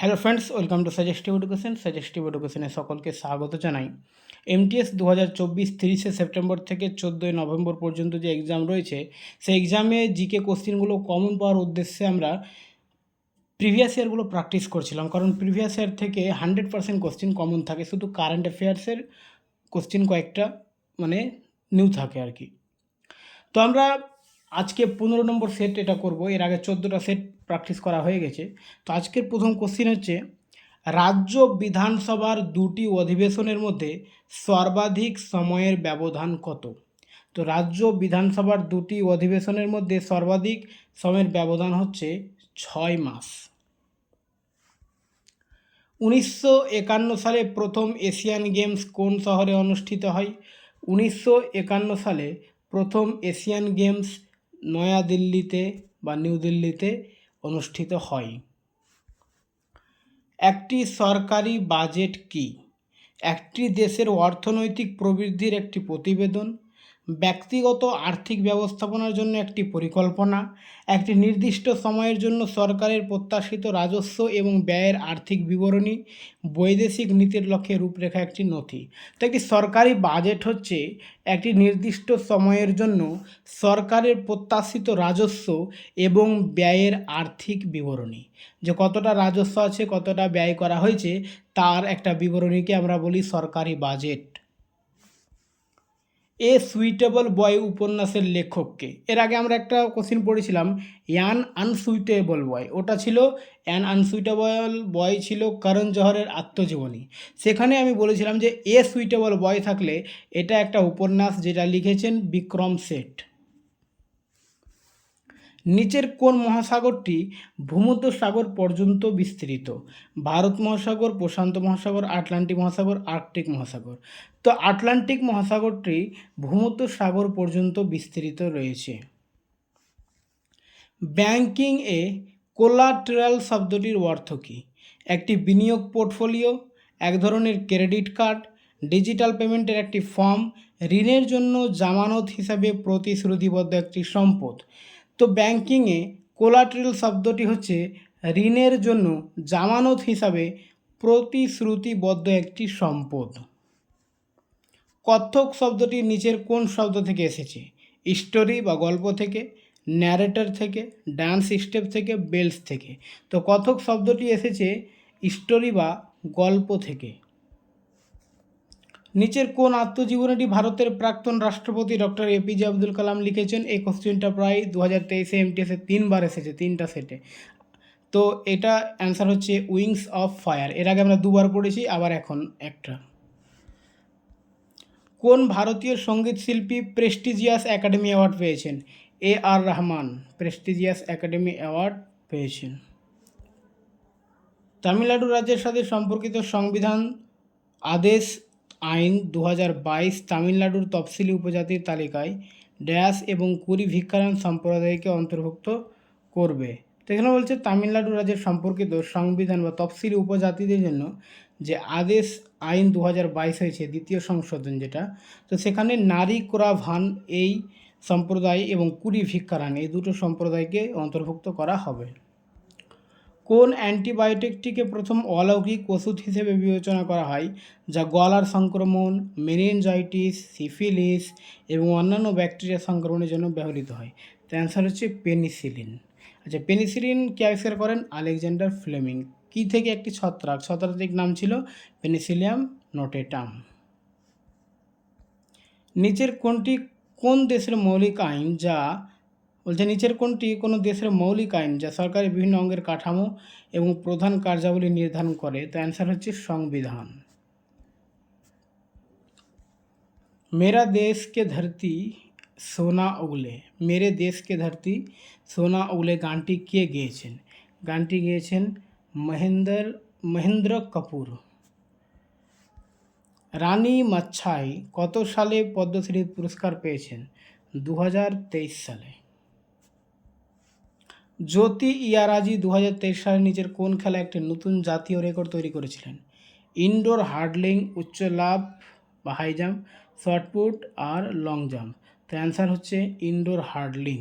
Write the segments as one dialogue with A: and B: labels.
A: hello friends welcome to suggestive education suggestive এডুকেশনে সকলকে স্বাগত জানাই এমটিএস দু হাজার চব্বিশ তিরিশে সেপ্টেম্বর থেকে চোদ্দোই নভেম্বর পর্যন্ত যে এক্সাম রয়েছে সেই এক্সামে জিকে কোশ্চিনগুলো কমন পাওয়ার উদ্দেশ্যে আমরা প্রিভিয়াস ইয়ারগুলো প্র্যাকটিস করছিলাম কারণ প্রিভিয়াস ইয়ার থেকে হান্ড্রেড পার্সেন্ট কোশ্চিন কমন থাকে শুধু কারেন্ট অ্যাফেয়ার্সের কোশ্চিন কয়েকটা মানে নিউ থাকে আর কি তো আমরা আজকে পনেরো নম্বর সেট এটা করব এর আগে চোদ্দোটা সেট প্র্যাকটিস করা হয়ে গেছে তো আজকের প্রথম কোশ্চিন হচ্ছে রাজ্য বিধানসভার দুটি অধিবেশনের মধ্যে সর্বাধিক সময়ের ব্যবধান কত তো রাজ্য বিধানসভার দুটি অধিবেশনের মধ্যে সর্বাধিক সময়ের ব্যবধান হচ্ছে ছয় মাস উনিশশো একান্ন সালে প্রথম এশিয়ান গেমস কোন শহরে অনুষ্ঠিত হয় উনিশশো একান্ন সালে প্রথম এশিয়ান গেমস নয়াদিল্লিতে বা নিউ দিল্লিতে অনুষ্ঠিত হয় একটি সরকারি বাজেট কি একটি দেশের অর্থনৈতিক প্রবৃদ্ধির একটি প্রতিবেদন ব্যক্তিগত আর্থিক ব্যবস্থাপনার জন্য একটি পরিকল্পনা একটি নির্দিষ্ট সময়ের জন্য সরকারের প্রত্যাশিত রাজস্ব এবং ব্যয়ের আর্থিক বিবরণী বৈদেশিক নীতির লক্ষ্যে রূপরেখা একটি নথি তো একটি সরকারি বাজেট হচ্ছে একটি নির্দিষ্ট সময়ের জন্য সরকারের প্রত্যাশিত রাজস্ব এবং ব্যয়ের আর্থিক বিবরণী যে কতটা রাজস্ব আছে কতটা ব্যয় করা হয়েছে তার একটা বিবরণীকে আমরা বলি সরকারি বাজেট এ সুইটেবল বয় উপন্যাসের লেখককে এর আগে আমরা একটা কোশ্চিন পড়েছিলাম অ্যান আনসুইটেবল বয় ওটা ছিল অ্যান আনসুইটেবল বয় ছিল করণ জহরের আত্মজীবনী সেখানে আমি বলেছিলাম যে এ সুইটেবল বয় থাকলে এটা একটা উপন্যাস যেটা লিখেছেন বিক্রম শেঠ নিচের কোন মহাসাগরটি ভূমধ্য সাগর পর্যন্ত বিস্তৃত ভারত মহাসাগর প্রশান্ত মহাসাগর আটলান্টিক মহাসাগর আর্কটিক মহাসাগর তো আটলান্টিক মহাসাগরটি ভূমধ্য সাগর পর্যন্ত বিস্তৃত রয়েছে ব্যাংকিং এ কোলাট্রাল শব্দটির অর্থ কী একটি বিনিয়োগ পোর্টফোলিও এক ধরনের ক্রেডিট কার্ড ডিজিটাল পেমেন্টের একটি ফর্ম ঋণের জন্য জামানত হিসাবে প্রতিশ্রুতিবদ্ধ একটি সম্পদ তো ব্যাংকিংয়ে কোলাট্রিল শব্দটি হচ্ছে ঋণের জন্য জামানত হিসাবে প্রতিশ্রুতিবদ্ধ একটি সম্পদ কত্থক শব্দটি নিচের কোন শব্দ থেকে এসেছে স্টোরি বা গল্প থেকে ন্যারেটর থেকে ডান্স স্টেপ থেকে বেলস থেকে তো কথক শব্দটি এসেছে স্টোরি বা গল্প থেকে নিচের কোন আত্মজীবনীটি ভারতের প্রাক্তন রাষ্ট্রপতি ডক্টর এপিজে আব্দুল কালাম লিখেছেন এই কোশ্চেনটা প্রায় দু হাজার তেইশে এমটিএসে তিনবার এসেছে তিনটা সেটে তো এটা অ্যান্সার হচ্ছে উইংস অফ ফায়ার এর আগে আমরা দুবার পড়েছি আবার এখন একটা কোন ভারতীয় সঙ্গীত শিল্পী প্রেস্টিজিয়াস একাডেমি অ্যাওয়ার্ড পেয়েছেন A R Rahman prestigious academy award পেয়েছেন তামিলনাড়ু রাজ্যের সাথে সম্পর্কিত সংবিধান আদেশ আইন দু তামিলনাড়ুর তফসিলি উপজাতির তালিকায় ড্যাশ এবং কুড়ি ভিক্ষারান সম্প্রদায়কে অন্তর্ভুক্ত করবে এখানে বলছে তামিলনাড়ু রাজ্যের সম্পর্কিত সংবিধান বা তফসিলি উপজাতিদের জন্য যে আদেশ আইন দু হয়েছে দ্বিতীয় সংশোধন যেটা তো সেখানে নারী কোরাভান এই সম্প্রদায় এবং কুড়ি ভিক্ষারান এই দুটো সম্প্রদায়কে অন্তর্ভুক্ত করা হবে কোন অ্যান্টিবায়োটিকটিকে প্রথম অলৌকিক ওষুধ হিসেবে বিবেচনা করা হয় যা গলার সংক্রমণ মেনিনজাইটিস সিফিলিস এবং অন্যান্য ব্যাকটেরিয়া সংক্রমণের জন্য ব্যবহৃত হয় তো অ্যান্সার হচ্ছে পেনিসিলিন আচ্ছা পেনিসিলিন কে আবিষ্কার করেন আলেকজান্ডার ফ্লেমিং কী থেকে একটি ছত্রাক ছত্রাকের নাম ছিল পেনিসিলিয়াম নোটেটাম নিচের কোনটি কোন দেশের মৌলিক আইন যা বলছে নিচের কোনটি কোনো দেশের মৌলিক আইন যা সরকারের বিভিন্ন অঙ্গের কাঠামো এবং প্রধান কার্যাবলী নির্ধারণ করে তো অ্যান্সার হচ্ছে সংবিধান মেরা দেশকে ধরতি সোনা উগলে মেরে দেশকে ধরতি সোনা উগলে গানটি কে গেয়েছেন গানটি গেয়েছেন মহেন্দ্র মহেন্দ্র কাপুর রানী মাচ্ছাই কত সালে পদ্মশ্রী পুরস্কার পেয়েছেন দু সালে জ্যোতি ইয়ারাজি দু সালে নিজের কোন খেলা একটি নতুন জাতীয় রেকর্ড তৈরি করেছিলেন ইনডোর হার্ডলিং উচ্চ লাভ বা হাই জাম্প শর্টপুট আর লং জাম্প তো অ্যান্সার হচ্ছে ইনডোর হার্ডলিং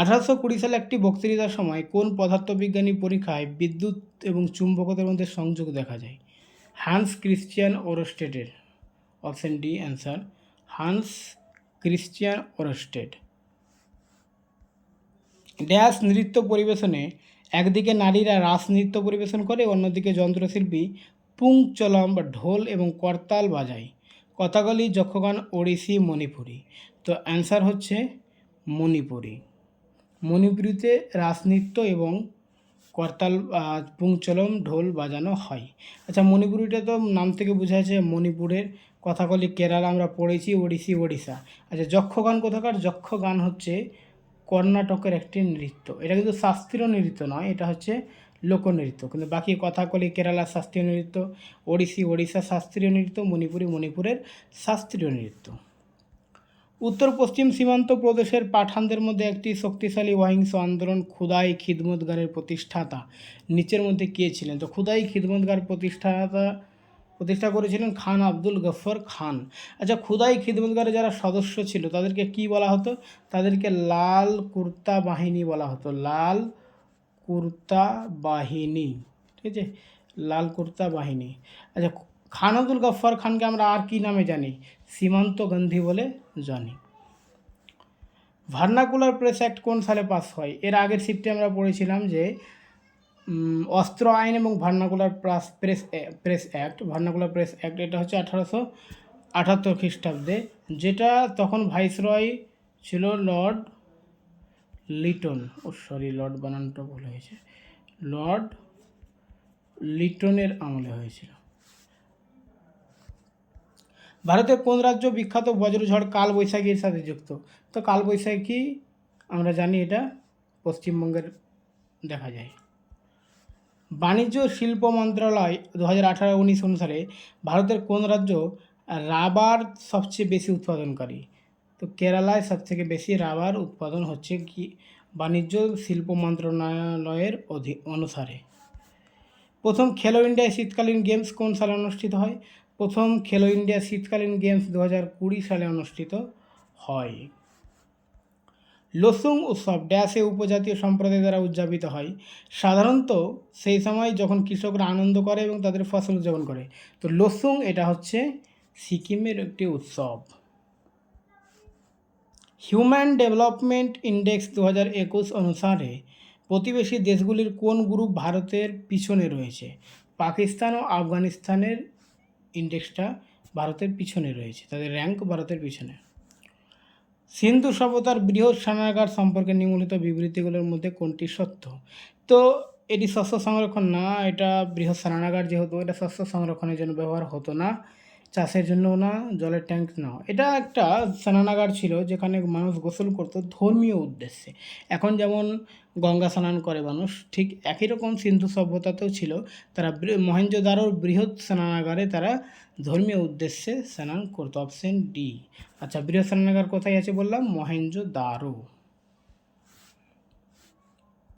A: আঠারোশো কুড়ি সালে একটি বক্তৃতার সময় কোন পদার্থবিজ্ঞানী পরীক্ষায় বিদ্যুৎ এবং চুম্বকতার মধ্যে সংযোগ দেখা যায় হান্স ক্রিশ্চিয়ান ওরস্টেডের option D answer Hans Christian Oersted dash নৃত্য পরিবেশনে একদিকে নারীরা রাস নৃত্য পরিবেশন করে অন্যদিকে যন্ত্রশিল্পী পুংচলম বা ঢোল এবং করতাল বাজায় কথাগুলি যক্ষগান ওড়িশি মণিপুরি তো অ্যান্সার হচ্ছে মণিপুরি মণিপুরিতে রাজনৃত্য এবং করতাল পুংচলম ঢোল বাজানো হয় আচ্ছা মণিপুরিটা তো নাম থেকে বোঝা যাচ্ছে মণিপুরের কথাগুলি কেরালা আমরা পড়েছি ওড়িশি ওড়িশা আচ্ছা যক্ষগান কোথাকার যক্ষগান হচ্ছে কর্ণাটকের একটি নৃত্য এটা কিন্তু শাস্ত্রীয় নৃত্য নয় এটা হচ্ছে লোকনৃত্য কিন্তু বাকি কথা কলি কেরালা শাস্ত্রীয় নৃত্য ওড়িশি ওড়িশা শাস্ত্রীয় নৃত্য মণিপুরি মণিপুরের শাস্ত্রীয় নৃত্য উত্তর পশ্চিম সীমান্ত প্রদেশের পাঠানদের মধ্যে একটি শক্তিশালী অহিংস আন্দোলন খুদাই খিদমতগারের প্রতিষ্ঠাতা নিচের মধ্যে কে ছিলেন তো খুদাই খিদমতগার প্রতিষ্ঠাতা প্রতিষ্ঠা করেছিলেন খান আব্দুল গফর খান আচ্ছা খুদাই খিদমতগারের যারা সদস্য ছিল তাদেরকে কি বলা হতো তাদেরকে লাল কুর্তা বাহিনী বলা হতো লাল কুর্তা বাহিনী ঠিক আছে লাল কুর্তা বাহিনী আচ্ছা খান আব্দুল গফর খানকে আমরা আর কি নামে জানি সীমান্ত গান্ধী বলে জানি ভার্নাকুলার প্রেস অ্যাক্ট কোন সালে পাস হয় এর আগের শিফটে আমরা পড়েছিলাম যে অস্ত্র আইন এবং ভার্নাকুলার প্রাস press press act vernacular press act এটা হচ্ছে আঠারোশো আঠাত্তর খ্রিস্টাব্দে যেটা তখন ভাইসরয় ছিল লর্ড লিটন ও সরি লর্ড বানানটা ভুল হয়েছে লর্ড লিটনের আমলে হয়েছিল ভারতের কোন রাজ্য বিখ্যাত বজ্রঝড় কালবৈশাখীর সাথে যুক্ত তো কালবৈশাখী আমরা জানি এটা পশ্চিমবঙ্গের দেখা যায় বাণিজ্য শিল্প মন্ত্রণালয় দু হাজার আঠারো উনিশ অনুসারে ভারতের কোন রাজ্য রাবার সবচেয়ে বেশি উৎপাদনকারী তো কেরালায় সবথেকে বেশি রাবার উৎপাদন হচ্ছে কি বাণিজ্য শিল্প মন্ত্রণালয়ের অধি অনুসারে প্রথম খেলো ইন্ডিয়া শীতকালীন গেমস কোন সালে অনুষ্ঠিত হয় প্রথম খেলো ইন্ডিয়া শীতকালীন গেমস দু হাজার কুড়ি সালে অনুষ্ঠিত হয় লসুং উৎসব ড্যাশে উপজাতীয় সম্প্রদায় দ্বারা উদযাপিত হয় সাধারণত সেই সময় যখন কৃষকরা আনন্দ করে এবং তাদের ফসল উদযাপন করে তো লসুং এটা হচ্ছে সিকিমের একটি উৎসব হিউম্যান ডেভেলপমেন্ট ইন্ডেক্স দু একুশ অনুসারে প্রতিবেশী দেশগুলির কোন গ্রুপ ভারতের পিছনে রয়েছে পাকিস্তান ও আফগানিস্তানের ইন্ডেক্সটা ভারতের পিছনে রয়েছে তাদের র্যাঙ্ক ভারতের পিছনে সিন্ধু সভ্যতার বৃহৎ স্নানাগার সম্পর্কে নিম্নলিখিত বিবৃতিগুলোর মধ্যে কোনটি সত্য তো এটি শস্য সংরক্ষণ না এটা বৃহৎ স্নানাগার যেহেতু এটা শস্য সংরক্ষণের জন্য ব্যবহার হতো না চাষের জন্য না জলের ট্যাঙ্ক না এটা একটা স্নানাগার ছিল যেখানে মানুষ গোসল করত ধর্মীয় উদ্দেশ্যে এখন যেমন গঙ্গা স্নান করে মানুষ ঠিক একই রকম সিন্ধু সভ্যতাতেও ছিল তারা মহেঞ্জোদারোর বৃহৎ স্নানাগারে তারা ধর্মীয় উদ্দেশ্যে স্নান করতো অপশন ডি আচ্ছা বৃহৎ স্নানাগার কোথায় আছে বললাম মহেঞ্জোদারো